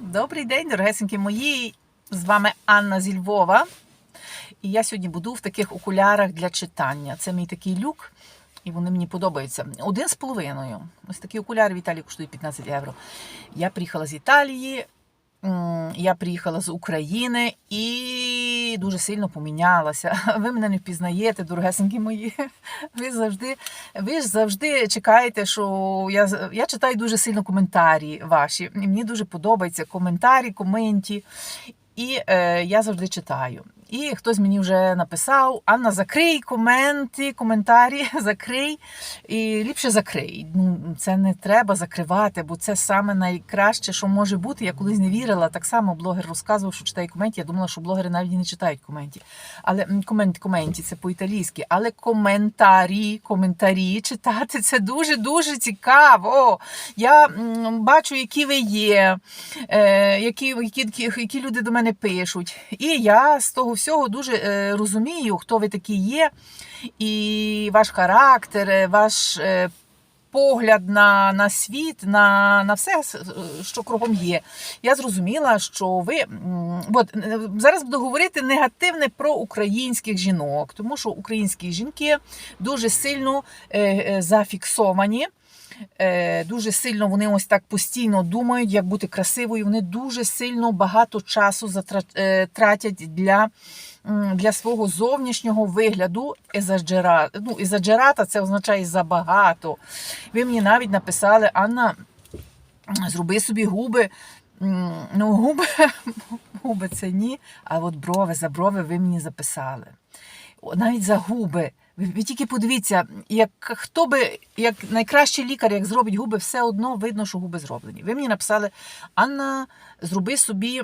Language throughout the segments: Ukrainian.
Добрий день, дорогесенькі мої. З вами Анна зі Львова. І я сьогодні буду в таких окулярах для читання. Це мій такий люк, і вони мені подобаються. Один з половиною. Ось такі окуляри в Італії коштують 15 євро. Я приїхала з Італії, я приїхала з України і дуже сильно помінялася. Ви мене не впізнаєте, дорогесенькі мої. Ви завжди, ви ж завжди чекаєте, що я, я читаю дуже сильно коментарі ваші. Мені дуже подобаються коментарі, коменті. І е, я завжди читаю. І хтось мені вже написав: Анна, закрий коменти, коментарі, закрий. І ліпше закрий. Ну, це не треба закривати, бо це саме найкраще, що може бути. Я колись не вірила. Так само блогер розказував, що читає коменті. Я думала, що блогери навіть не читають коменті. Але м, коменти, коменті це по-італійськи. Але коментарі, коментарі читати це дуже дуже цікаво. Я бачу, які ви є, е, які, які, які люди до мене пишуть. І я з того всього дуже е, розумію, хто ви такі є, і ваш характер, е, ваш. е, Погляд на, на світ, на, на все, що кругом є. Я зрозуміла, що ви от, зараз буду говорити негативне про українських жінок, тому що українські жінки дуже сильно зафіксовані. Е, Дуже сильно вони ось так постійно думають, як бути красивою. Вони дуже сильно багато часу е, тратять для, для свого зовнішнього вигляду. Езаджера... Ну, езаджерата це означає забагато. Ви мені навіть написали, Анна, зроби собі губи. Ну, губи, губи це ні, а от брови за брови ви мені записали. Навіть за губи. Ви, тільки подивіться, як хто би, як найкращий лікар, як зробить губи, все одно видно, що губи зроблені. Ви мені написали, Анна, зроби собі,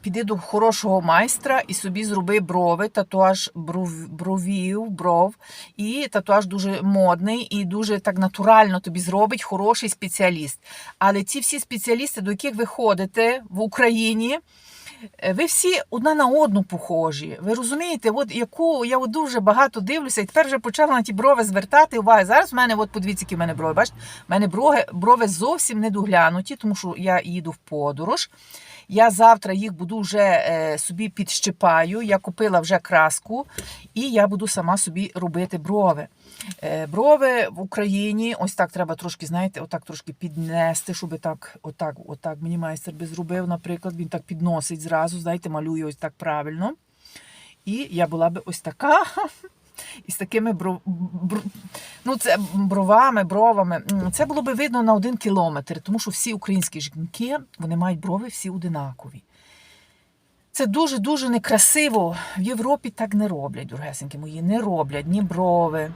піди до хорошого майстра і собі зроби брови, татуаж бров, бровів, бров. І татуаж дуже модний і дуже так натурально тобі зробить хороший спеціаліст. Але ці всі спеціалісти, до яких ви ходите в Україні, ви всі одна на одну похожі. Ви розумієте, от яку я от дуже багато дивлюся, і тепер вже почала на ті брови звертати увагу. Зараз в мене, от подивіться, які в мене брови. Бачите, в мене брови, брови зовсім не доглянуті, тому що я їду в подорож. Я завтра їх буду вже е, собі підщипаю. Я купила вже краску, і я буду сама собі робити брови. Е, брови в Україні, ось так треба трошки, знаєте, отак трошки піднести, щоб так, отак, отак мені майстер би зробив, наприклад, він так підносить зразу, знаєте, малює ось так правильно. І я була би ось така. І з такими бров... бр- ну, це бровами, бровами. Це було би видно на один кілометр, тому що всі українські жінки вони мають брови всі одинакові. Це дуже-дуже некрасиво. В Європі так не роблять, дорогесенькі мої. Не роблять ні брови,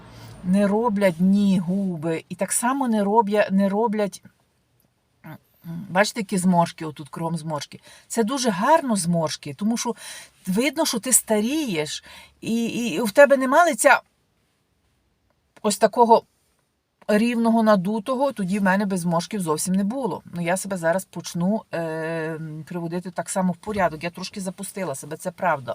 не роблять ні губи. І так само не роблять, не роблять. Бачите, які зморшки, отут кругом зморшки. Це дуже гарно зморшки, тому що видно, що ти старієш, і, і в тебе нема лиця ось такого рівного надутого, тоді в мене без зморшків зовсім не було. Ну я себе зараз почну е, приводити так само в порядок. Я трошки запустила себе, це правда.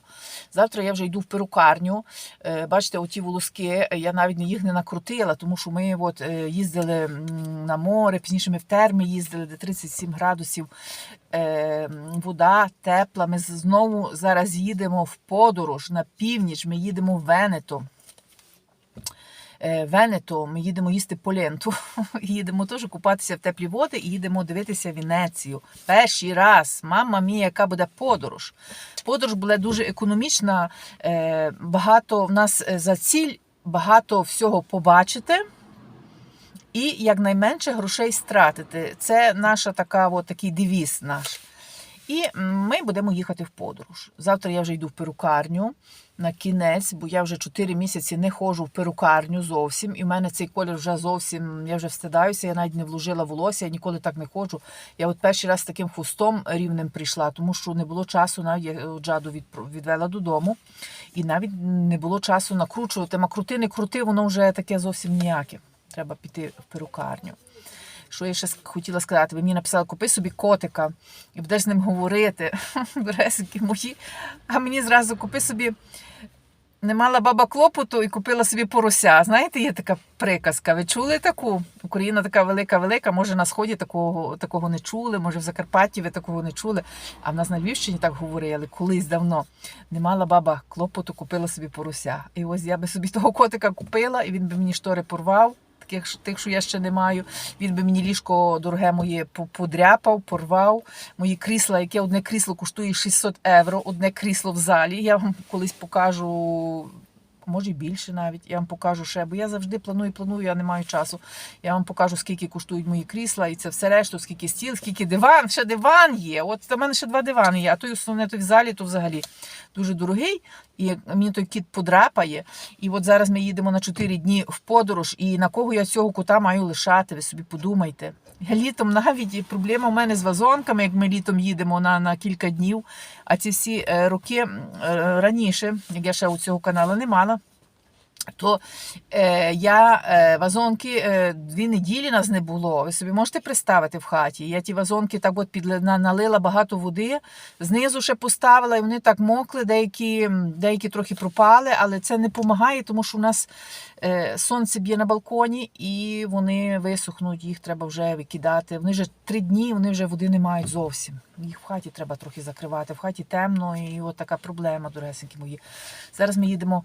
Завтра я вже йду в перукарню. Е, бачите, оті волоски, я навіть їх не накрутила, тому що ми от, е, їздили на море, пізніше ми в термі їздили, де 37 градусів. Е, вода тепла. Ми знову зараз їдемо в подорож на північ. Ми їдемо в Венето. Е, Венето, ми їдемо їсти поленту, їдемо теж купатися в теплі води і їдемо дивитися Венецію. Перший раз, мама мія, яка буде подорож. Подорож була дуже економічна, е, багато в нас е, за ціль багато всього побачити. І якнайменше грошей стратити. Це наша така, от, такий девіз наш. І ми будемо їхати в подорож. Завтра я вже йду в перукарню на кінець, бо я вже 4 місяці не ходжу в перукарню зовсім. І в мене цей колір вже зовсім, я вже встидаюся, я навіть не вложила волосся, я ніколи так не ходжу. Я от перший раз з таким хустом рівнем прийшла, тому що не було часу, навіть я е, Джаду відвела додому. І навіть не було часу накручувати. Ма крути, не крути, воно вже таке зовсім ніяке. Треба піти в перукарню. Що я ще хотіла сказати? Ви мені написали, купи собі котика і будеш з ним говорити. Бересики мої. А мені зразу купи собі не мала баба клопоту і купила собі порося. Знаєте, є така приказка. Ви чули таку? Україна така велика-велика. Може на сході такого, такого не чули, може в Закарпатті ви такого не чули. А в нас на Львівщині так говорили колись давно. Не мала баба клопоту, купила собі порося. І ось я би собі того котика купила, і він би мені штори порвав. Що- тих, що я ще не маю. Він би мені ліжко дороге моє подряпав, порвав. Мої крісла, яке одне крісло коштує 600 євро, одне крісло в залі. Я вам колись покажу. Може більше навіть. Я вам покажу ще, бо я завжди планую, планую, я не маю часу. Я вам покажу, скільки коштують мої крісла, і це все решту, скільки стіл, скільки диван. Ще диван є. От у мене ще два дивани є, а той основне той в залі, то взагалі дуже дорогий. І мені той кіт подрапає. І от зараз ми їдемо на 4 дні в подорож. І на кого я цього кота маю лишати? Ви собі подумайте. Літом навіть проблема у мене з вазонками, як ми літом їдемо на, на кілька днів. А ці всі е, роки е, раніше, як я ще у цього каналу не мала. То е, я е, вазонки е, дві неділі нас не було. Ви собі можете представити в хаті. Я ті вазонки так от на- налила багато води, знизу ще поставила, і вони так мокли, деякі, деякі трохи пропали, але це не допомагає, тому що у нас е, сонце б'є на балконі і вони висохнуть, їх треба вже викидати. Вони вже три дні, вони вже води не мають зовсім. Їх в хаті треба трохи закривати. В хаті темно, і от така проблема, дорогесенькі мої. Зараз ми їдемо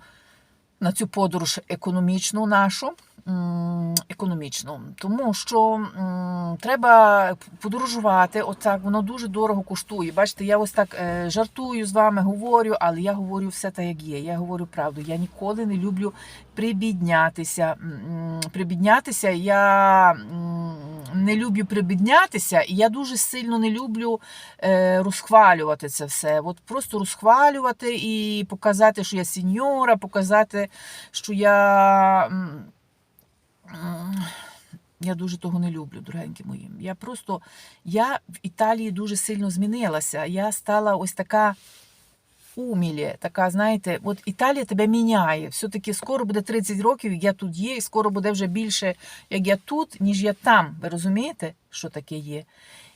на цю подорож економічну нашу. м, Економічну, тому що м, треба подорожувати. Отак воно дуже дорого коштує. Бачите, я ось так е, жартую з вами, говорю, але я говорю все так, як є. Я говорю правду. Я ніколи не люблю прибіднятися. М, Прибіднятися я м, не люблю прибіднятися, і я дуже сильно не люблю е, розхвалювати це все. От просто розхвалювати і показати, що я сеньора, показати, що я. Я дуже того не люблю, дорогенькі мої. Я просто я в Італії дуже сильно змінилася. Я стала ось така умілі, така, знаєте, от Італія тебе міняє. Все-таки скоро буде 30 років, як я тут є, і скоро буде вже більше, як я тут, ніж я там. Ви розумієте, що таке є?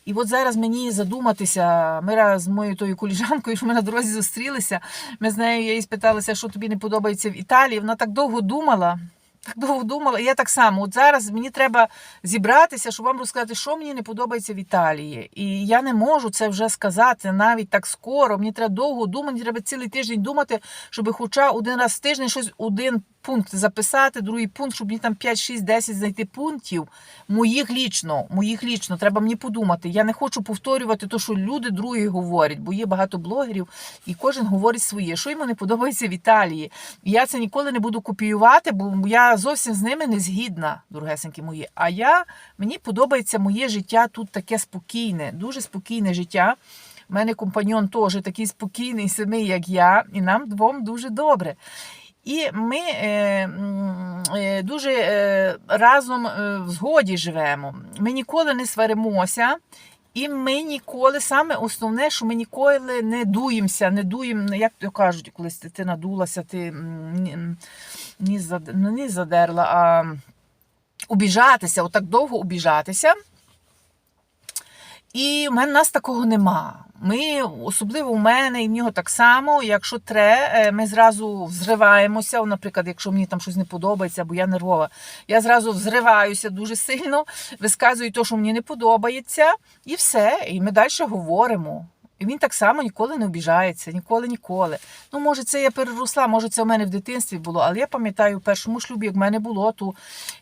І от зараз мені задуматися, ми з моєю тою коліжанкою, що ми на дорозі зустрілися, ми з нею я їй спиталася, що тобі не подобається в Італії. Вона так довго думала. Так довго думала, я так само. От зараз мені треба зібратися, щоб вам розказати, що мені не подобається в Італії. І я не можу це вже сказати навіть так скоро. Мені треба довго думати, мені треба цілий тиждень думати, щоб хоча один раз в тиждень щось один пункт записати, другий пункт, щоб мені там 5, 6, 10 знайти пунктів. Моїх лічно, моїх лічно, треба мені подумати. Я не хочу повторювати те, що люди другі говорять, бо є багато блогерів, і кожен говорить своє, що йому не подобається в Італії. І я це ніколи не буду копіювати, бо я зовсім з ними не згідна, дорогесенькі мої. А я мені подобається моє життя тут таке спокійне, дуже спокійне життя. У мене компаньон теж такий спокійний, самий, як я, і нам двом дуже добре. І ми е, е, дуже е, разом е, в згоді живемо. Ми ніколи не сваримося. І ми ніколи, саме основне, що ми ніколи не дуємося, не дуємо, як то кажуть, коли ти, надулася, ти ніс, зад- ну, ніс задерла, а обіжатися, отак довго обіжатися. І в мене нас такого нема. Ми, особливо у мене і в нього так само, якщо тре, е, ми зразу взриваємося. Наприклад, якщо мені там щось не подобається, бо я нервова, я зразу взриваюся дуже сильно, висказую те, що мені не подобається, і все. І ми далі говоримо. Він так само ніколи не обіжається, ніколи, ніколи. Ну, може, це я переросла, може, це в мене в дитинстві було, але я пам'ятаю, в першому шлюбі, як в мене було, то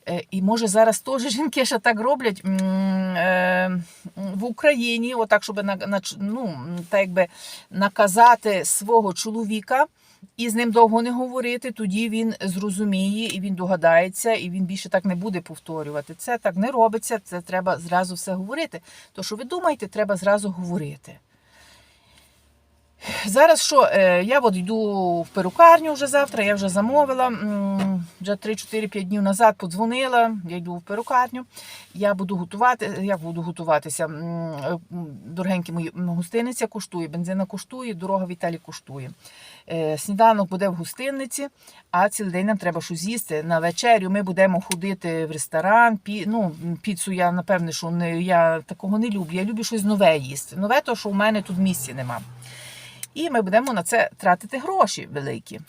е, і може зараз теж жінки ще так роблять е, в Україні, отак, щоб ну, так якби наказати свого чоловіка. І з ним довго не говорити, тоді він зрозуміє і він догадається, і він більше так не буде повторювати. Це так не робиться, це треба зразу все говорити. То, що ви думаєте, треба зразу говорити. Зараз що, е, я от йду в перукарню вже завтра, я вже замовила. Вже 3-4-5 днів назад подзвонила, я йду в перукарню. Я буду готувати, як буду готуватися. е, Дорогенькі мої гостиниця коштує, бензина коштує, дорога в Італії коштує. Е, Сніданок буде в гостиниці, а цілий день нам треба щось з'їсти. На вечерю ми будемо ходити в ресторан. Пі, ну, піцу я напевне, що не я такого не люблю. Я люблю щось нове їсти. Нове, то що у мене тут місця нема. І ми будемо на це тратити гроші великі.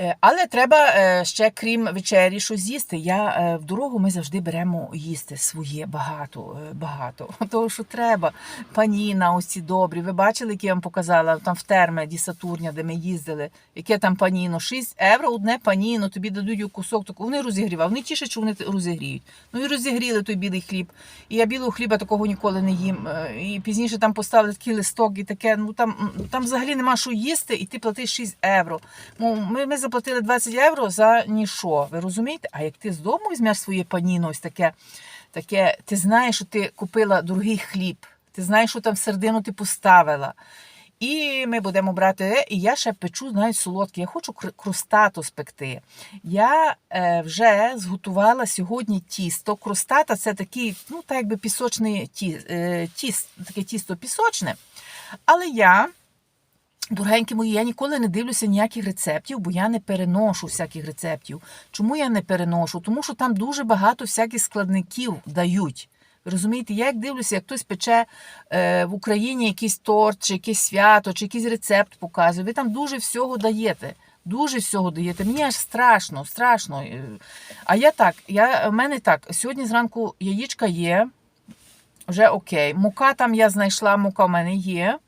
Е, Але треба е, ще, крім вечері, щось з'їсти. Я е, в дорогу ми завжди беремо їсти своє багато, багато. Того, що треба. Паніна, ось добрі. Ви бачили, які я вам показала там в терме Ді Сатурня, де ми їздили. Яке там паніно? 6 євро одне паніно, тобі дадуть кусок, таку. вони розігрівають. Вони тішать, що вони розігріють. Ну і розігріли той білий хліб. І я білого хліба такого ніколи не їм. І пізніше там поставили такий листок і таке. Ну там, там взагалі нема що їсти, і ти платиш 6 євро. Ми, ми заплатили 20 євро за ніщо. Ви розумієте? А як ти з дому візьмеш своє паніно, ось таке, таке, ти знаєш, що ти купила дорогий хліб, ти знаєш, що там середину ти поставила. І ми будемо брати, і я ще печу навіть солодке. Я хочу кр- крустато спекти. Я е, вже зготувала сьогодні тісто. Крустата це такий, ну так якби пісочний ті, е, тіс, таке тісто пісочне. Але я, дорогенькі мої, я ніколи не дивлюся ніяких рецептів, бо я не переношу всяких рецептів. Чому я не переношу? Тому що там дуже багато всяких складників дають. Розумієте, я як дивлюся, як хтось пече е, в Україні якийсь торт, чи якесь свято, чи якийсь рецепт показує. Ви там дуже всього даєте. Дуже всього даєте. Мені аж страшно, страшно. Е, А я так, я, в мене так, сьогодні зранку яєчка є, вже окей. Мука там я знайшла, мука в мене є.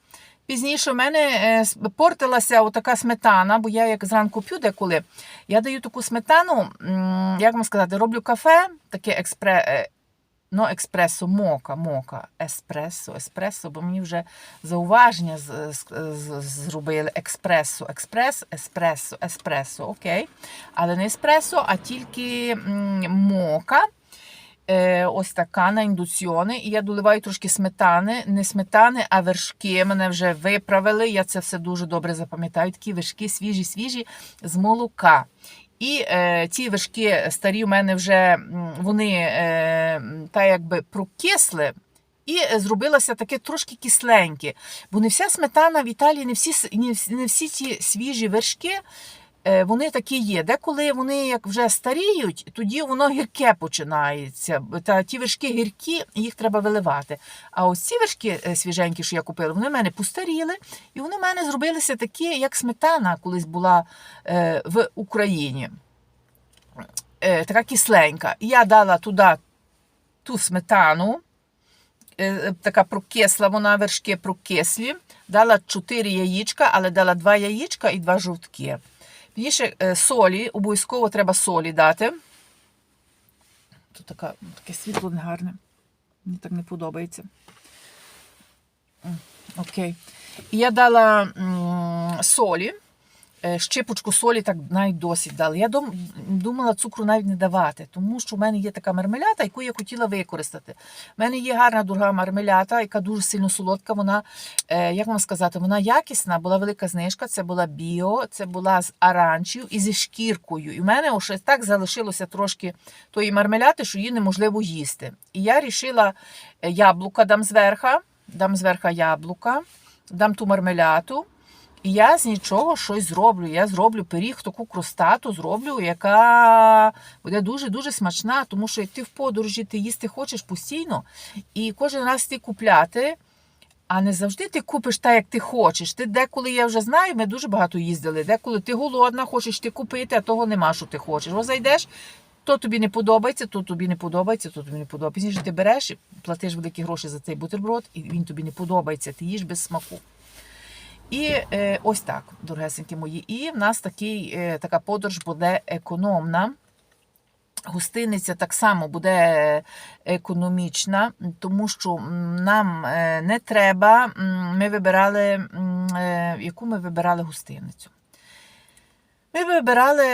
Пізніше в мене е, портилася отака сметана, бо я як зранку п'ю деколи. Я даю таку сметану, як вам сказати, роблю кафе, таке експре, е, ну, експресо, мока, мока, еспресо, еспресо, бо мені вже зауваження з- з- з- зробили експресо, експрес, еспресо, еспресо, окей. Але не еспресо, а тільки м, мока. Е, ось така на індуціони. І я доливаю трошки сметани. Не сметани, а вершки. Мене вже виправили. Я це все дуже добре запам'ятаю. Такі вершки свіжі, свіжі з молока. І е, ці вершки старі у мене вже вони е, та якби прокисли. І зробилося таке трошки кисленьке. Бо не вся сметана в Італії, не всі, не всі, ці свіжі вершки вони такі є. Деколи вони як вже старіють, тоді воно гірке починається. Та ті вершки гіркі, їх треба виливати. А ось ці вершки е, свіженькі, що я купила, вони в мене постаріли, і вони в мене зробилися такі, як сметана колись була е, в Україні. Е, така кисленька. Я дала туди ту сметану. е, Така прокисла, вона вершки прокислі. Дала 4 яєчка, але дала 2 яєчка і 2 жовтки. Пізніше е, солі, обов'язково треба солі дати. Тут така, таке світло негарне. Мені так не подобається. Окей. І я дала солі, щепочку солі, так навіть досить дала. Я думала цукру навіть не давати, тому що в мене є така мармелята, яку я хотіла використати. У мене є гарна дорога мармелята, яка дуже сильно солодка. Вона, е, як вам сказати, вона якісна, була велика знижка. Це була біо, це була з аранчів і зі шкіркою. І в мене ось так залишилося трошки тої мармеляти, що її неможливо їсти. І я рішила е, яблука дам зверха, дам зверха яблука, дам ту мармеляту. І я з нічого щось зроблю. Я зроблю пиріг, таку крустату зроблю, яка буде дуже-дуже смачна, тому що ти в подорожі, ти їсти хочеш постійно, і кожен раз ти купляти, а не завжди ти купиш так, як ти хочеш. Ти деколи, я вже знаю, ми дуже багато їздили, деколи ти голодна, хочеш ти купити, а того нема, що ти хочеш. Ось зайдеш, то тобі не подобається, то тобі не подобається, то тобі не подобається. Пізніше ти береш платиш великі гроші за цей бутерброд, і він тобі не подобається, ти їш без смаку. І е, ось так, дорогесенькі мої. І в нас такий, е, така подорож буде економна. Гостиниця так само буде економічна, тому що нам е, не треба. Ми вибирали, е, яку ми вибирали гостиницю. Ми вибирали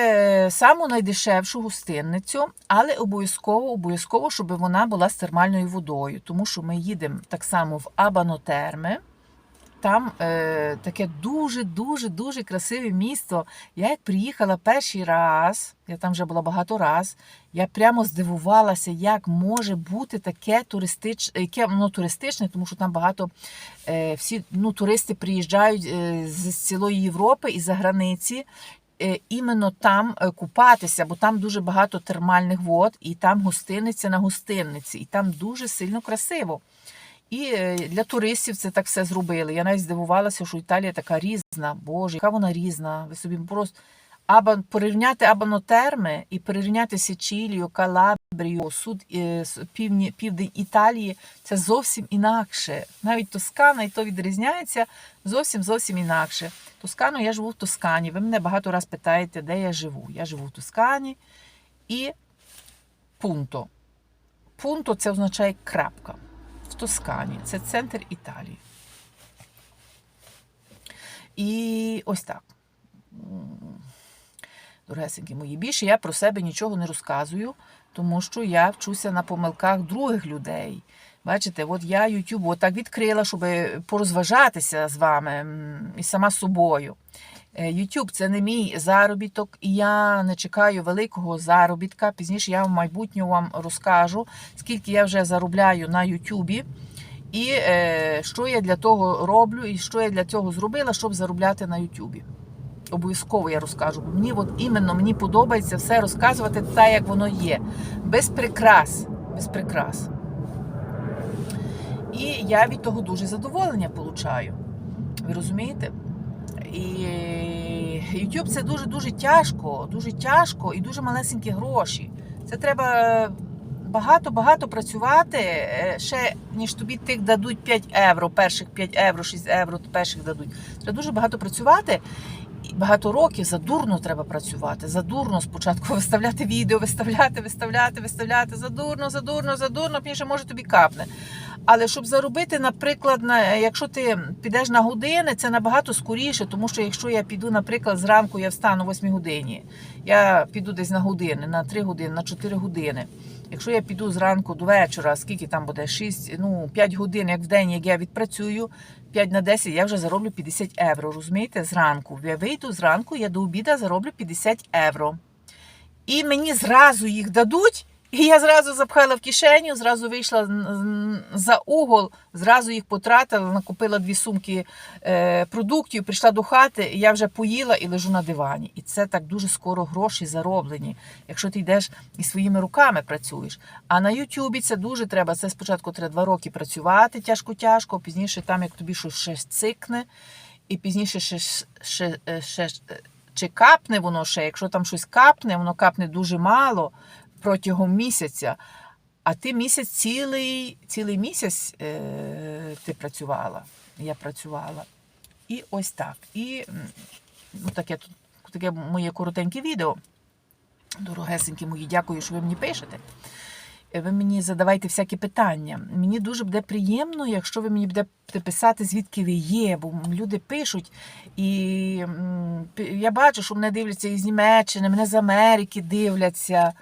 саму найдешевшу гостинницю, але обов'язково, обов'язково, щоб вона була з термальною водою, тому що ми їдемо так само в Абанотерми. Там е, таке дуже-дуже дуже красиве місто. Я як приїхала перший раз, я там вже була багато раз, я прямо здивувалася, як може бути таке туристичне, яке воно туристичне, тому що там багато е, всі ну, туристи приїжджають е, з цілої Європи і за границі. е, Іменно там е, купатися, бо там дуже багато термальних вод, і там гостиниця на гостинниці, і там дуже сильно красиво. І е, для туристів це так все зробили. Я навіть здивувалася, що Італія така різна. Боже, яка вона різна. Ви собі просто. або порівняти абанотерми і порівняти Сичілію, Калабрію, суд е, півні, південь Італії це зовсім інакше. Навіть Тоскана і то відрізняється зовсім зовсім інакше. Тоскану я живу в Тоскані. Ви мене багато раз питаєте, де я живу. Я живу в Тоскані і пунто. Пунто це означає крапка. Тоскані. Це центр Італії. І ось так. Дорогесенькі мої, більше я про себе нічого не розказую, тому що я вчуся на помилках других людей. Бачите, от я YouTube отак відкрила, щоб порозважатися з вами і сама собою. Е, YouTube це не мій заробіток, і я не чекаю великого заробітка. Пізніше я в майбутньому вам розкажу, скільки я вже заробляю на YouTube. І е, що я для того роблю, і що я для цього зробила, щоб заробляти на Ютубі. Обов'язково я розкажу. Бо мені от іменно мені подобається все розказувати так, як воно є. Без прикрас. Без прикрас. І я від того дуже задоволення получаю. Ви розумієте? І YouTube це дуже-дуже тяжко, дуже тяжко і дуже малесенькі гроші. Це треба багато-багато працювати, е, ще ніж тобі тих дадуть 5 євро, перших 5 євро, 6 євро, перших дадуть. Треба дуже багато працювати. Багато років задурно треба працювати. Задурно спочатку виставляти відео, виставляти, виставляти, виставляти. Задурно, задурно, задурно, пізніше може тобі капне. Але щоб заробити, наприклад, на якщо ти підеш на години, це набагато скоріше, тому що якщо я піду, наприклад, зранку я встану о 8 годині, я піду десь на години, на 3 години, на 4 години. Якщо я піду зранку до вечора, скільки там буде 6, ну 5 годин, як в день, як я відпрацюю, 5 на 10, я вже зароблю 50 євро. Розумієте, зранку. Я вийду зранку, я до обіду зароблю 50 євро. І мені зразу їх дадуть. І я зразу запхала в кишеню, зразу вийшла за угол, зразу їх потратила, накупила дві сумки е, продуктів, прийшла до хати, я вже поїла і лежу на дивані. І це так дуже скоро гроші зароблені, якщо ти йдеш і своїми руками працюєш. А на Ютубі це дуже треба. Це спочатку треба два роки працювати тяжко-тяжко, пізніше там, як тобі щось ще цикне, і пізніше ще, ще, ще чи капне воно ще, якщо там щось капне, воно капне дуже мало протягом місяця. А ти місяць цілий, цілий місяць е, ти працювала. Я працювала. І ось так. І ну, таке, таке моє коротеньке відео. Дорогесенькі мої, дякую, що ви мені пишете. Е, Ви мені задавайте всякі питання. Мені дуже буде приємно, якщо ви мені будете писати, звідки ви є, бо люди пишуть. І я бачу, що мене дивляться із Німеччини, мене з Америки дивляться.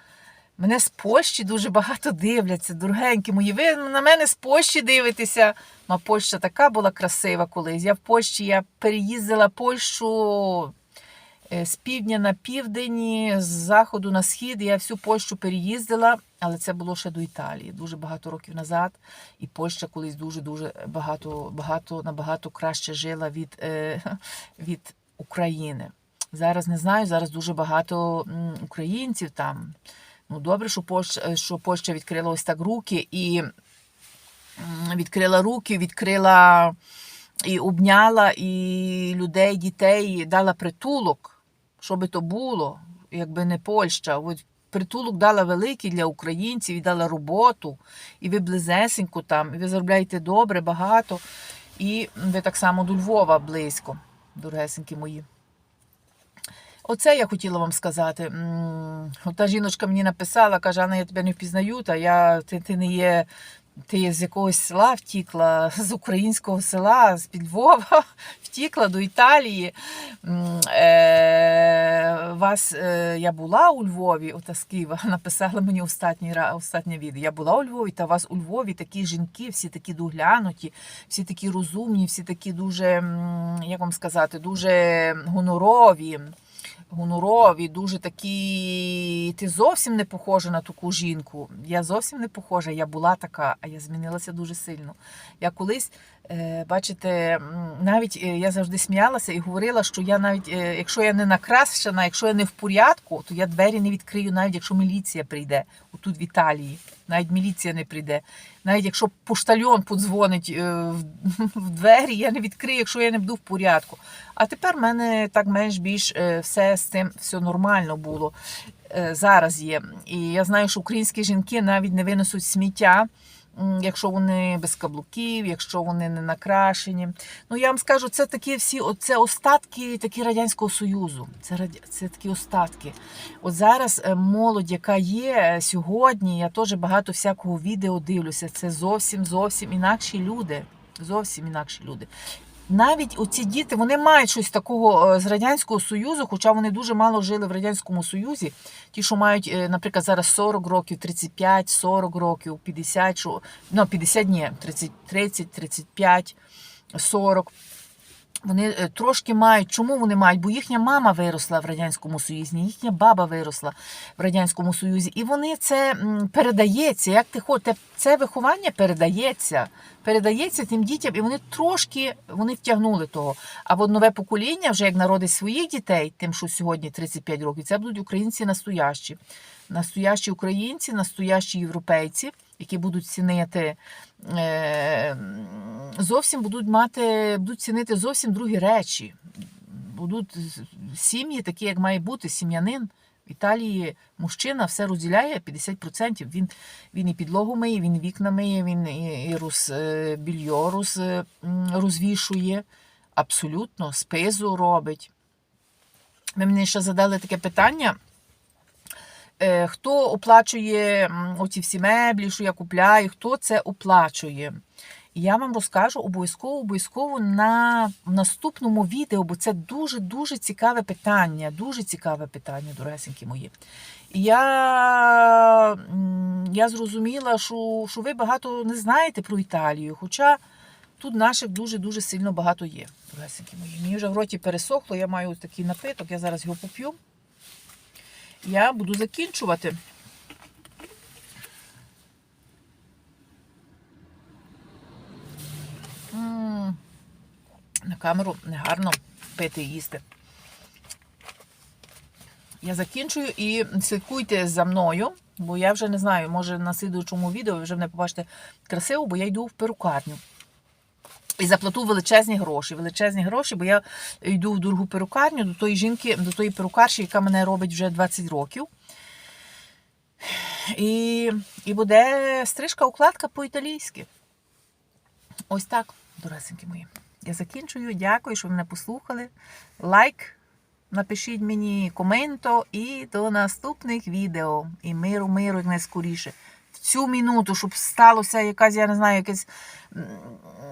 Мене з Польщі дуже багато дивляться, дорогенькі мої. Ви на мене з Польщі дивитеся. Ну, а Польща така була красива колись. Я в Польщі я переїздила Польщу е, з півдня на південь, з заходу на схід. Я всю Польщу переїздила, але це було ще до Італії, дуже багато років назад. І Польща колись дуже-дуже багато, багато набагато краще жила від, е, від України. Зараз не знаю, зараз дуже багато українців там. Ну, добре, що Польща, що Польща відкрила ось так руки і відкрила руки, відкрила і обняла і людей, дітей, дала притулок, що би то було, якби не Польща. От притулок дала великий для українців і дала роботу, і ви близесенько там, і ви заробляєте добре, багато, і ви так само до Львова близько, дорогесенькі мої. Оце я хотіла вам сказати. М, Ота жіночка мені написала, каже, Анна, я тебе не впізнаю, та я, ти, ти не є. Ти з якогось села втікла, з українського села, з-під Львова, втікла до Італії. Е, вас, е, я була у Львові, ота з Києва, написала мені останній, останнє відео. Я була у Львові, та вас у Львові такі жінки, всі такі доглянуті, всі такі розумні, всі такі дуже, як вам сказати, дуже гонорові гонорові, дуже такі. Ти зовсім не похожа на таку жінку. Я зовсім не похожа. Я була така, а я змінилася дуже сильно. Я колись, бачите, навіть е, я завжди сміялася і говорила, що я навіть, е, якщо я не накрашена, якщо я не в порядку, то я двері не відкрию, навіть якщо міліція прийде отут в Італії. Навіть міліція не прийде. Навіть якщо поштальон подзвонить е, в- двері, я не відкрию, якщо я не буду в порядку. А тепер в мене так менш-більш е, все з цим все нормально було. Е, Зараз є. І я знаю, що українські жінки навіть не винесуть сміття, якщо вони без каблуків, якщо вони не накрашені. Ну я вам скажу, це такі всі, це остатки такі Радянського Союзу. Це, це такі остатки. От зараз е, молодь, яка є е, сьогодні, я теж багато всякого відео дивлюся. Це зовсім зовсім інакші люди. Зовсім інакші люди. Навіть оці діти вони мають щось такого е, з радянського союзу, хоча вони дуже мало жили в радянському союзі. Ті, що мають, е, наприклад, зараз 40 років, 35, 40 років, 50, що ну 50 ні, 30, 30, 35, 40. Вони е, трошки мають. Чому вони мають? Бо їхня мама виросла в радянському союзі, їхня баба виросла в радянському союзі, і вони це передається. Як ти хочеш, це виховання передається, передається тим дітям, і вони трошки вони втягнули того. А от нове покоління, вже як народить своїх дітей, тим, що сьогодні 35 років, це будуть українці настоящі. Настоящі українці, настоящі європейці, які будуть цінити е, зовсім будуть мати, будуть цінити зовсім другі речі. Будуть сім'ї, такі, як має бути, сім'янин. В Італії мужчина все розділяє 50%. Він, він і підлогу миє, він вікна миє, він і, роз, е, більйо роз, е, розвішує. Абсолютно, спизу робить. Ви мені ще задали таке питання. Е, Хто оплачує оці всі меблі, що я купляю, хто це оплачує? І я вам розкажу обов'язково обов'язково на наступному відео, бо це дуже-дуже цікаве питання. Дуже цікаве питання, дорогесенькі мої. Я, я зрозуміла, що, що ви багато не знаєте про Італію, хоча тут наших дуже-дуже сильно багато є. Дорогесенькі мої. Мені вже в роті пересохло, я маю такий напиток, я зараз його поп'ю. Я буду закінчувати. На камеру негарно пити і їсти. Я закінчую і слідкуйте за мною, бо я вже не знаю, може на слідуючому відео ви вже мене побачите красиво, бо я йду в перукарню. І заплату величезні гроші. Величезні гроші, бо я йду в дорогу перукарню до тої жінки, до тої перукарші, яка мене робить вже 20 років. І, і буде стрижка укладка по-італійськи. Ось так, доресенькі мої. Я закінчую. Дякую, що ви мене послухали. Лайк, напишіть мені коменто і до наступних відео. І миру, миру, як найскоріше. В цю минуту, щоб сталося якась, я не знаю, якесь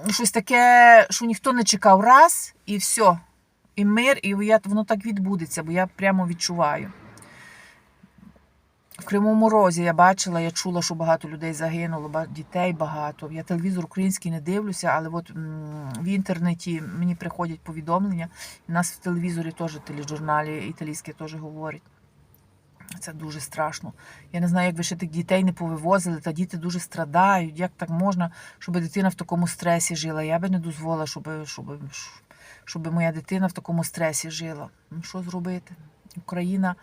щось таке, що ніхто не чекав. Раз і все. І мир, і я, воно так відбудеться, бо я прямо відчуваю. В Кривому Розі я бачила, я чула, що багато людей загинуло, дітей багато. Я телевізор український не дивлюся, але от в інтернеті мені приходять повідомлення. У нас в телевізорі теж тележурналі італійські теж говорять. Це дуже страшно. Я не знаю, як ви ще тих дітей не повивозили, та діти дуже страдають. Як так можна, щоб дитина в такому стресі жила? Я би не дозволила, щоб, щоб, щоб моя дитина в такому стресі жила. Ну, що зробити? Україна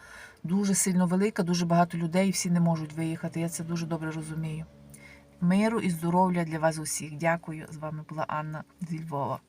дуже сильно велика, дуже багато людей, всі не можуть виїхати. Я це дуже добре розумію. Миру і здоров'я для вас усіх. Дякую. З вами була Анна зі Львова.